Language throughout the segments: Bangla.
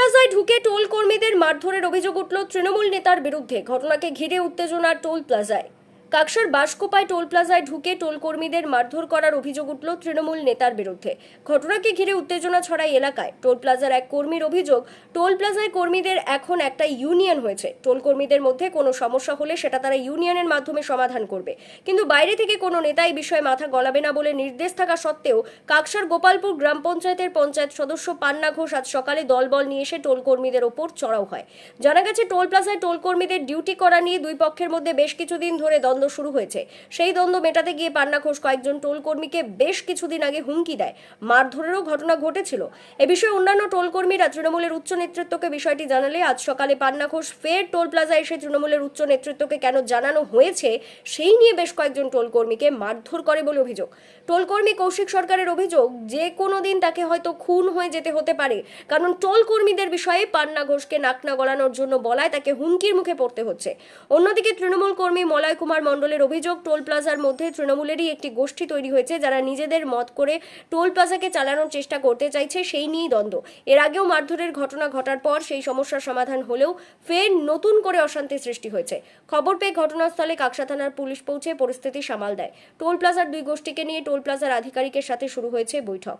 প্লাজায় ঢুকে টোল কর্মীদের মারধরের অভিযোগ উঠল তৃণমূল নেতার বিরুদ্ধে। ঘটনাকে ঘিরে উত্তেজনা টোল প্লাজায়। কাকসার বাসকোপায় টোল প্লাজায় ঢুকে টোল কর্মীদের মারধর করার অভিযোগ উঠল তৃণমূল নেতার বিরুদ্ধে। ঘটনাকে ঘিরে উত্তেজনা ছড়ায় এলাকায়। টোল প্লাজার এক কর্মীর অভিযোগ, টোল প্লাজায় কর্মীদের এখন একটা ইউনিয়ন হয়েছে। টোল কর্মীদের মধ্যে কোনো সমস্যা হলে সেটা তারা ইউনিয়নের মাধ্যমে সমাধান করবে। কিন্তু বাইরে থেকে কোনো নেতা এই বিষয়ে মাথা গলাবে না বলে নির্দেশ থাকা সত্ত্বেও কাকসার গোপালপুর গ্রাম পঞ্চায়েতের পঞ্চায়েত সদস্য পান্না ঘোষ আজ সকালে দলবল নিয়ে এসে টোল কর্মীদের ওপর চড়াও হয়। জানা গেছে, টোল প্লাজায় টোল কর্মীদের ডিউটি করা নিয়ে দুই পক্ষের মধ্যে বেশ কিছুদিন ধরে দ্বন্দ্ব শুরু হয়েছে। সেই দ্বন্দ্ব মেটাতে গিয়ে পান্না ঘোষ কয়েকজন টোল কর্মীকে বেশ কিছুদিন আগে হুমকি দেয়। মারধরেরও ঘটনা ঘটেছিল। এ বিষয়ে অন্যান্য টোল কর্মীরা তৃণমূলের উচ্চ নেতৃত্বকে বিষয়টি জানালে, আজ সকালে পান্না ঘোষ ফের টোল প্লাজায় এসে তৃণমূলের উচ্চ নেতৃত্বকে কেন জানানো হয়েছে, সেই নিয়ে বেশ কয়েকজন টোল কর্মীকে মারধর করে বলে অভিযোগ। টোল কর্মী কৌশিক সরকারের অভিযোগ, যে কোনো দিন তাকে হয়তো খুন হয়ে যেতে হতে পারে। কারণ টোল কর্মীদের বিষয়ে পান্না ঘোষকে নাকনা গলানোর জন্য বলায় তাকে হুমকির মুখে পড়তে হচ্ছে। অন্যদিকে তৃণমূল কর্মী মলয় কুমার মণ্ডলের অভিযোগ টোল প্লাজার মধ্যে তৃণমূলেরই একটি গোষ্ঠী তৈরি হয়েছে যারা নিজেদের মত করে টোল প্লাজাকে চালানোর চেষ্টা করতে চাইছে সেই নিয়েই দ্বন্দ্ব। এর আগেও মারধরের ঘটনা ঘটার পর সেই সমস্যার সমাধান হলেও ফের নতুন করে অশান্তি সৃষ্টি হয়েছে। খবর পেয়ে ঘটনাস্থলে কাকসা থানার পুলিশ পৌঁছে পরিস্থিতি সামাল দেয়। টোল প্লাজার দুই গোষ্ঠীকে নিয়ে টোল প্লাজার আধিকারিকের সাথে শুরু হয়েছে বৈঠক।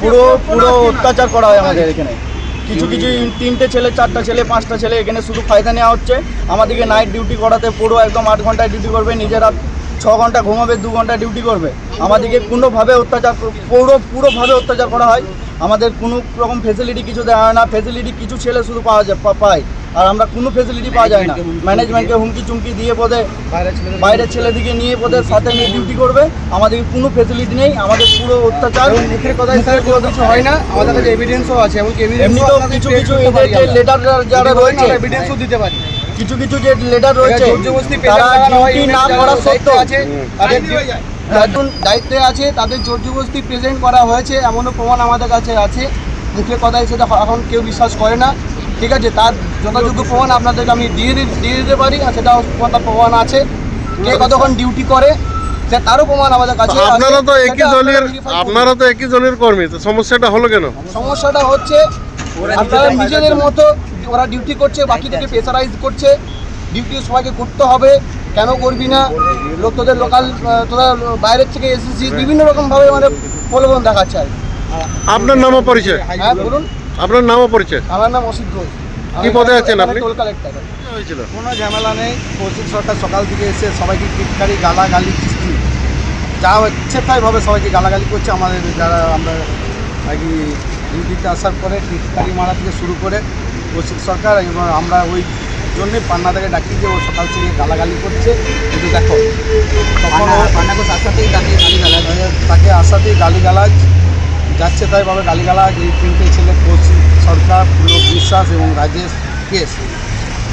পুরো পুরো অত্যাচার করা হয় আমাদের এখানে। কিছু কিছু তিনটে ছেলে, চারটা ছেলে, পাঁচটা ছেলে এখানে শুধু ফায়দা নেওয়া হচ্ছে। আমাদেরকে নাইট ডিউটি করাতে পুরো একদম আট ঘন্টায় ডিউটি করবে, নিজেরা ছ ঘণ্টা ঘুমাবে, দু ঘণ্টা ডিউটি করবে। আমাদেরকে কোনোভাবে অত্যাচার পুরো পুরোভাবে অত্যাচার করা হয়। আমাদের কোনো রকম ফেসিলিটি কিছু দেওয়া হয় না। ফেসিলিটি কিছু ছেলে শুধু পাওয়া যায় পায়। আর আমরা কোনো ফেসিলিটি পাওয়া যায় না। ম্যানেজমেন্টকে হুমকি চুমকি দিয়ে। বোধে বাইরের ছেলেদিকে নিয়ে বোধের সাথে নিয়ে ডিউটি করবে। আমাদের কোনো ফেসিলিটি নেই আমাদের পুরো অত্যাচার। মুখের কথায় স্যার কোনো কিছু হয় না। আমাদের কাছে এভিডেন্সও আছে এমনকি এমনিতেও কিছু কিছু লেটার যারা রয়েছে এভিডেন্সও দিতে পারি। কিছু কিছু যে লেটার রয়েছে তারা ডিউটি না করা দায়িত্বে সত্ত্বেও আছে তাদের একজন দায়িত্বে আছে তাদের জোরজবস্তি প্রেজেন্ট করা হয়েছে। এমনও প্রমাণ আমাদের কাছে আছে। মুখের কথায় সেটা এখন কেউ বিশ্বাস করে না। ঠিক আছে তার যথাযোগ্য প্রমাণ আপনাদেরকে আমি দিয়ে দিয়ে দিতে পারি আর সেটাও তার প্রমাণ আছে। কে কতক্ষণ ডিউটি করে সে তারও প্রমাণ আমাদের কাছে। আপনারা তো একই দলের। আপনারা তো একই দলের কর্মী তো সমস্যাটা হলো কেন? সমস্যাটা হচ্ছে আপনারা নিজেদের মতো ওরা ডিউটি করছে বাকিদেরকে প্রেসারাইজ করছে। ডিউটি সবাইকে করতে হবে কেন করবি না? লোক তোদের লোকাল তোরা বাইরের থেকে এসেছিস বিভিন্ন রকমভাবে মানে প্রলোভন দেখাচ্ছে। আর আপনার নামও পরিচয়। হ্যাঁ বলুন। আপনার নামও পরিচয়? আমার নাম অসিত ঘোষ। কি পদে আছেন আপনি? Toll collector. কি হয়েছিল? কোনো ঝামেলা নেই কৌশিক সরকার সকাল থেকে এসে সবাইকে টিটকারি গালাগালি কিস্তি যা ইচ্ছে তাইভাবে সবাইকে গালাগালি করছে। আমাদের যারা আমরা আর কি ডিউটিতে আসার পরে টিটকারি মারা থেকে শুরু করে কৌশিক সরকার এবং আমরা ওই জন্যে পান্না থেকে ডাকি যে ও সকাল থেকে গালাগালি করছে। কিন্তু দেখো তখন ও- পান্নাকে আসাতেই তাকে গালি গালাজ তাকে আসাতেই গালিগালাজ যাচ্ছে তাইভাবে গালিগালাজ এই তিনটে ছেলে কৌশিক সরকার পুলক বিশ্বাস এবং রাজেশ কেস।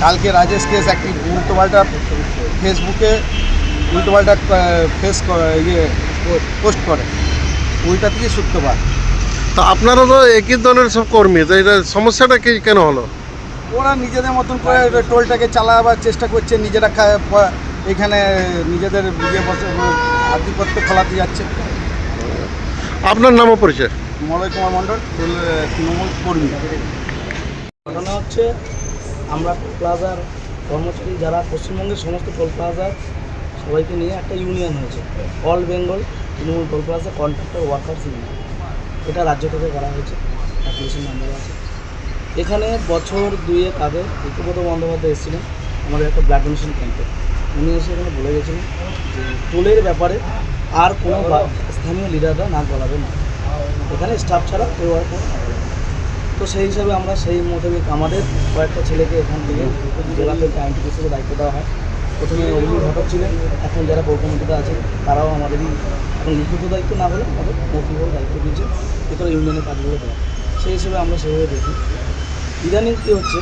কালকে রাজেশ কেস একটি উল্টোপাল্টা ফেসবুকে উল্টোপাল্টা ফেস ইয়ে পোস্ট করে। ওইটা থেকে সূত্রপাত তো আপনারা তো একই দলের সব কর্মী তো এটা সমস্যাটা কি কেন হলো? ওরা নিজেদের মতন করে টোলটাকে চালাবার চেষ্টা করছে নিজেরা এখানে নিজেদের বসে আধিপত্য খোলাতে যাচ্ছে। আপনার নামও পরিচয়? মলয় কুমার মণ্ডল তৃণমূল কর্মী। ঘটনা হচ্ছে আমরা টোল প্লাজার কর্মচারী যারা পশ্চিমবঙ্গের সমস্ত টোল প্লাজার সবাইকে নিয়ে একটা ইউনিয়ন হয়েছে। All Bengal Trinamool toll plaza contractor workers union. এটা রাজ্য থেকে করা হয়েছে অ্যাপ্লিকেশন নাম্বার আছে। এখানে বছর দুয়েক আগে ঋতুপদ বন্দ্যোপাধ্যায় এসেছিলেন আমাদের একটা ব্লাড ডোনেশন ক্যাম্পে। উনি এসে এখানে বলে গেছিলেন যে টোলের ব্যাপারে আর কোনো স্থানীয় লিডাররা নাক গলাবে না। এখানে স্টাফ ছাড়া কেউ আর কোনো। তো সেই হিসাবে আমরা সেই মোতাবেক আমাদের কয়েকটা ছেলেকে এখান থেকে জেলা থেকে আইনটি হিসেবে দায়িত্ব দেওয়া হয়। প্রথমে অগ্নি ঘটক ছিলেন এখন যারা পৌর কমিটিতে আছেন তারাও আমাদেরই এখন লিখিত দায়িত্ব না হলে আমাদের মৌখিক দায়িত্ব দিয়েছে ভিতরে ইউনিয়নের কাজগুলো দেওয়া সেই হিসেবে আমরা সেভাবে দেখি। ইদানিং কী হচ্ছে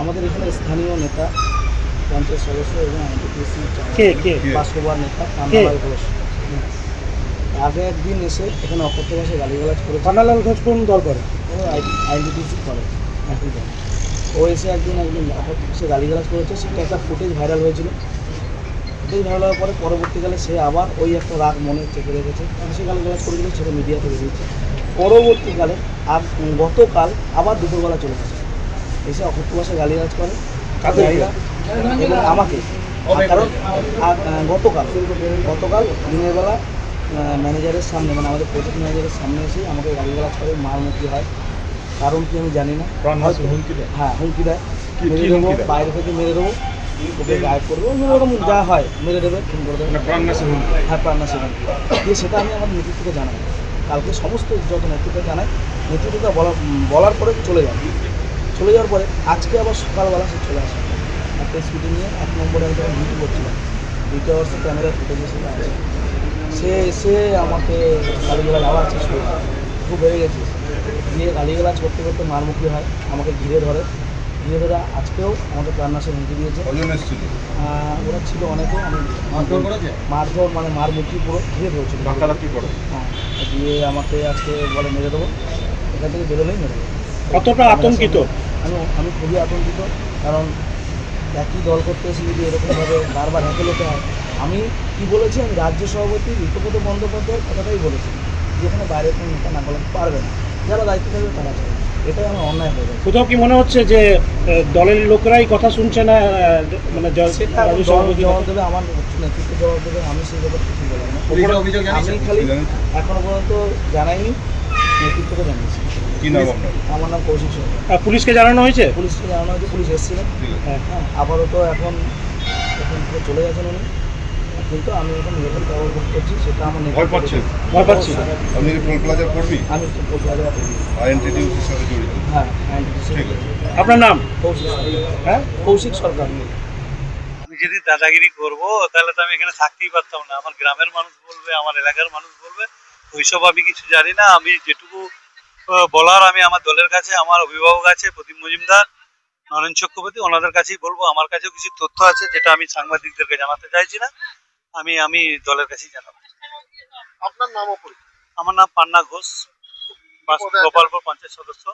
আমাদের এখানে স্থানীয় নেতা পঞ্চায়েত সদস্য এবং আমাদের বাস্তবার নেতা কান্নালাল ঘোষ। আগে একদিন এসে এখানে অকথ্য ভাষায় গালিগালাজ করে কান্নালাল ঘোষ কোন দল করে? ও আইডিটিসি করে ও এসে একদিন একদিন অকথ্য ভাষায় গালিগালাজ করেছে সেটা একটা ফুটেজ ভাইরাল হয়েছিল। ফুটেজ ভাইরাল হওয়ার পরে পরবর্তীকালে সে আবার ওই একটা রাগ মনে চেপে রেখেছে। সে গালিগালাজ করে দিলে সেটা মিডিয়াতে বেরিয়েছে। পরবর্তীকালে আর গতকাল আবার দুপুরবেলা চলে আসে। এসে অকথ্য ভাষায় গালিগালাজ করে। আমাকে। কারণ গতকাল গতকাল দিনের বেলা ম্যানেজারের সামনে মানে আমাদের প্রজেক্ট ম্যানেজারের সামনে এসে আমাকে গালিগালাজ করে মারমুখী হয়। কারণ কি আমি জানি না। হ্যাঁ হুমকি দেয়। মেরে দেবো বাইরে থেকে মেরে দেবো ওকে গায়েব করব অন্য রকম যা হয় মেরে দেবে খুন করে দেবে। হ্যাঁ প্রাণনাশী হুমকি। দিয়ে সেটা আমি আমার নেতৃত্বকে জানাই। কালকে সমস্ত যত নেতৃত্বকে জানাই নেতৃত্বটা বলার বলার পরে চলে যায় চলে যাওয়ার পরে আজকে আবার সকালবেলা সে চলে আসে একটা স্কুটি নিয়ে এক নম্বরে আমি তখন ডিউটি করছিলাম। ডিউটি আওয়ার্সে ক্যামেরা ফুটেজে সেটা আছে। সে এসে আমাকে গালিগালাজ আবার আছে খুব বেড়ে গেছে দিয়ে গালিগালাজ করতে করতে মারমুখী হয় আমাকে ঘিরে ধরে। ঘিরে ধরে আজকেও আমাকে প্রাণনাশে হুমকি দিয়েছে। ওরা ছিল অনেকে আমি মারধর মানে মারমুখী পুরো ঘিরে ধরেছিল। হ্যাঁ দিয়ে আমাকে আজকে বলে মেরে দেবো। এখান থেকে বেরোলেই মেরে দেবো। কতটা আতঙ্কিত? আমি আমি খুবই আতঙ্কিত কারণ একই দল করতে এসে যদি এরকমভাবে বারবার হ্যাকেল হতে হয় আমি কি বলেছি? আমি রাজ্য সভাপতি ঋতুপদ বন্দ্যোপাধ্যায়ের কথাটাই বলেছি যেখানে বাইরে কোনো নেতা না বলাতে পারবে না। যারা দায়িত্ব থাকবে তারা করবে। এটাই আমার অন্যায় হয়ে গেছে। কোথাও কি মনে হচ্ছে যে দলের লোকেরাই কথা শুনছে না মানে জবাব দেবে আমার নেতৃত্ব জবাব দেবে আমি সেই ব্যাপারে কিছু বলব না। আমি খালি এখনও পর্যন্ত জানাইনি নেতৃত্বকে জানিয়েছি। আমার নাম কৌশিক সরকার। পুলিশকে জানানো হয়েছে? পুলিশকে জানানো হয়েছে পুলিশ এসেছিলেন। হ্যাঁ। হ্যাঁ আপাতত এখন এখন থেকে চলে গেছেন উনি। কিন্তু আমি এখন নিজেদের ব্যবহার করছি সেটা আমার ভয় পাচ্ছেন? ভয় পাচ্ছি আপনি কি টোল প্লাজার কর্মী? আমি তো কলকাতা আইএনটিটিউসির সাথে জড়িত? হ্যাঁ আপনার নাম? কৌশিক সরকার। হ্যাঁ? কৌশিক সরকার। আমি যদি দাদাগিরি করব তাহলে তো আমি এখানে থাকতেই পারতাম না। আমার গ্রামের মানুষ বলবে আমার এলাকার মানুষ বলবে ওইসব আমি কিছু জানি না। আমি যেটুকু বলার আমি আমার দলের কাছে আমার অভিভাবক আছে প্রদীপ মজুমদার নরেন চক্রবর্তী ওনাদের কাছেই বলব। আমার কাছেও কিছু তথ্য আছে যেটা আমি সাংবাদিকদেরকে জানাতে চাইছি না। আমি আমি দলের কাছেই জানাব। আপনার নাম আমার নাম পান্না ঘোষ গোপালপুর পঞ্চায়েত সদস্য।